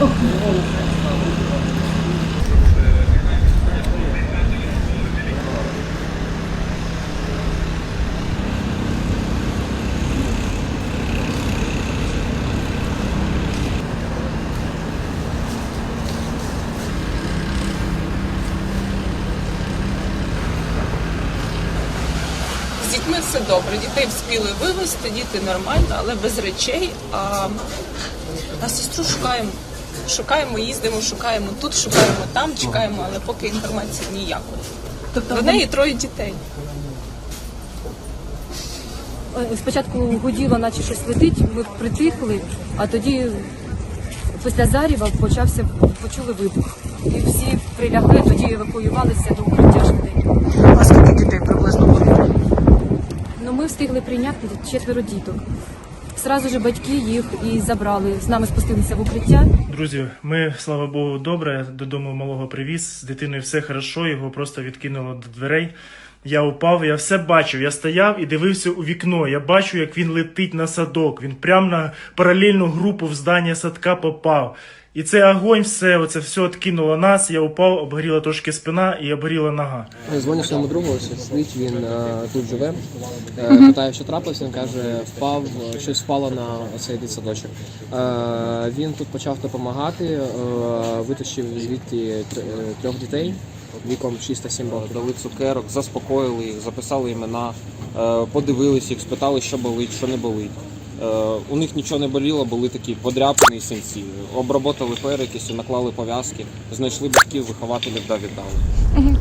З дітьми все добре. Дітей вспіли вивезти, діти нормально, але без речей. А, а сестру шукаємо. Шукаємо, їздимо, шукаємо тут, шукаємо там, чекаємо, але поки інформації ніякої. Тобто До неї троє дітей. е, спочатку гуділо, наче щось летить, ми притихли, а тоді після заріва почався, почули вибух. І всі прилягли, тоді евакуювалися до укриття швиденько. А скільки дітей приблизно було? Ну ми встигли прийняти четверо діток. Зразу ж батьки їх і забрали. З нами спустилися в укриття. Друзі, ми, слава Богу, добре. Додому малого привіз. З дитиною все хорошо, його просто відкинуло до дверей. Я упав, я все бачив. Я стояв і дивився у вікно. Я бачу, як він летить на садок. Він прямо на паралельну групу в здання садка попав. І цей огонь, все, оце все відкинуло нас. Я упав, обгоріла трошки спина і обгоріла нога. Дзвоню своєму другу, ось сидить, він е, тут живе. Е, питаю, що трапилося, він каже, впав, щось впало на цей дитсадочок. Е, він тут почав допомагати, е, витащив звідти е, трьох дітей віком 6 та 7 років. дали цукерок, заспокоїли їх, записали імена, подивилися, подивились їх, спитали, що болить, що не болить. Е, У них нічого не боліло, були такі подряпані синці. Обработали перекисю, наклали пов'язки, знайшли батьків, вихователів да віддали.